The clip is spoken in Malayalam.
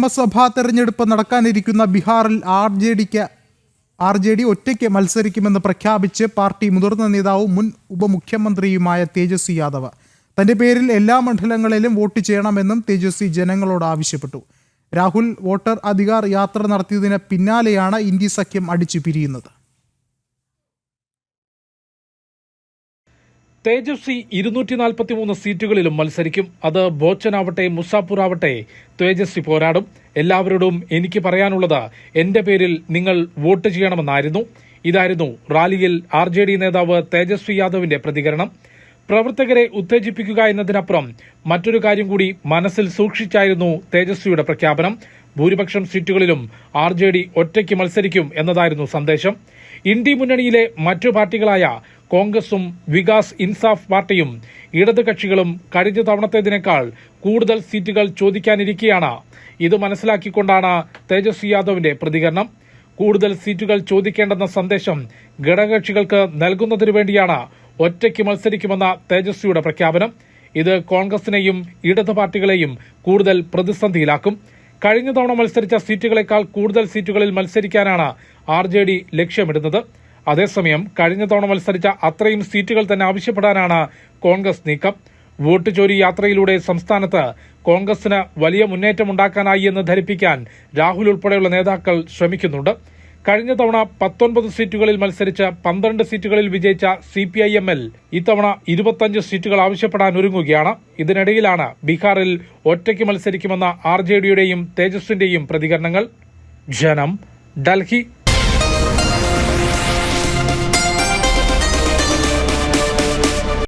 നിയമസഭാ തെരഞ്ഞെടുപ്പ് നടക്കാനിരിക്കുന്ന ബീഹാറിൽ ആർ ജെ ഡിക്ക് ആർ ജെ ഡി ഒറ്റയ്ക്ക് മത്സരിക്കുമെന്ന് പ്രഖ്യാപിച്ച് പാർട്ടി മുതിർന്ന നേതാവും മുൻ ഉപമുഖ്യമന്ത്രിയുമായ തേജസ്വി യാദവ്. തന്റെ പേരിൽ എല്ലാ മണ്ഡലങ്ങളിലും വോട്ട് ചെയ്യണമെന്നും തേജസ്വി ജനങ്ങളോട് ആവശ്യപ്പെട്ടു. രാഹുൽ വോട്ടർ അധികാർ യാത്ര നടത്തിയതിന് പിന്നാലെയാണ് ഇന്ത്യ സഖ്യം അടിച്ചു പിരിയുന്നത് തേജസ്വി ഇരുന്നൂറ്റി നാൽപ്പത്തി മൂന്ന് സീറ്റുകളിലും മത്സരിക്കും. അത് ബോച്ചനാവട്ടെ മുസാപ്പൂർ ആവട്ടെ തേജസ്വി പോരാടും. എല്ലാവരോടും എനിക്ക് പറയാനുള്ളത് എന്റെ പേരിൽ നിങ്ങൾ വോട്ട് ചെയ്യണമെന്നായിരുന്നു. ഇതായിരുന്നു റാലിയിൽ ആർ ജെ ഡി നേതാവ് തേജസ്വി യാദവിന്റെ പ്രതികരണം. പ്രവർത്തകരെ ഉത്തേജിപ്പിക്കുക എന്നതിനപ്പുറം മറ്റൊരു കാര്യം കൂടി മനസ്സിൽ സൂക്ഷിച്ചായിരുന്നു തേജസ്വിയുടെ പ്രഖ്യാപനം. ഭൂരിപക്ഷം സീറ്റുകളിലും ആർ ജെ ഡി ഒറ്റയ്ക്ക് മത്സരിക്കും എന്നതായിരുന്നു സന്ദേശം. ഇന്ത്യ മുന്നണിയിലെ മറ്റു പാർട്ടികളായ കോൺഗ്രസും വികാസ് ഇൻസാഫ് പാർട്ടിയും ഇടത് കക്ഷികളും കഴിഞ്ഞ തവണത്തേതിനേക്കാൾ കൂടുതൽ സീറ്റുകൾ ചോദിക്കാനിരിക്കെയാണ്. ഇത് മനസ്സിലാക്കിക്കൊണ്ടാണ് തേജസ്വി യാദവിന്റെ പ്രതികരണം. കൂടുതൽ സീറ്റുകൾ ചോദിക്കേണ്ടെന്ന സന്ദേശം ഘടകകക്ഷികൾക്ക് നൽകുന്നതിനു വേണ്ടിയാണ് ഒറ്റയ്ക്ക് മത്സരിക്കുമെന്ന തേജസ്വിയുടെ പ്രഖ്യാപനം. ഇത് കോൺഗ്രസിനെയും ഇടത് പാർട്ടികളെയും കൂടുതൽ പ്രതിസന്ധിയിലാക്കും. കഴിഞ്ഞ തവണ മത്സരിച്ച സീറ്റുകളെക്കാൾ കൂടുതൽ സീറ്റുകളിൽ മത്സരിക്കാനാണ് ആർ ലക്ഷ്യമിടുന്നത്. അതേസമയം കഴിഞ്ഞ തവണ മത്സരിച്ച അത്രയും സീറ്റുകൾ തന്നെ ആവശ്യപ്പെടാനാണ് കോൺഗ്രസ് നീക്കം. വോട്ട് ചോരി യാത്രയിലൂടെ സംസ്ഥാനത്ത് കോൺഗ്രസിന് വലിയ മുന്നേറ്റമുണ്ടാക്കാനായി എന്ന് ധരിപ്പിക്കാൻ രാഹുൽ ഉൾപ്പെടെയുള്ള നേതാക്കൾ ശ്രമിക്കുന്നുണ്ട്. കഴിഞ്ഞ തവണ പത്തൊൻപത് സീറ്റുകളിൽ മത്സരിച്ച് പന്ത്രണ്ട് സീറ്റുകളിൽ വിജയിച്ച C P I M L ഇത്തവണ ഇരുപത്തഞ്ച് സീറ്റുകൾ ആവശ്യപ്പെടാൻ ഒരുങ്ങുകയാണ്. ഇതിനിടയിലാണ് ബീഹാറിൽ ഒറ്റയ്ക്ക് മത്സരിക്കുമെന്ന ആർ ജെ ഡിയുടെയും തേജസ്വിന്റെയും പ്രതികരണങ്ങൾ. ജനം ഡൽഹി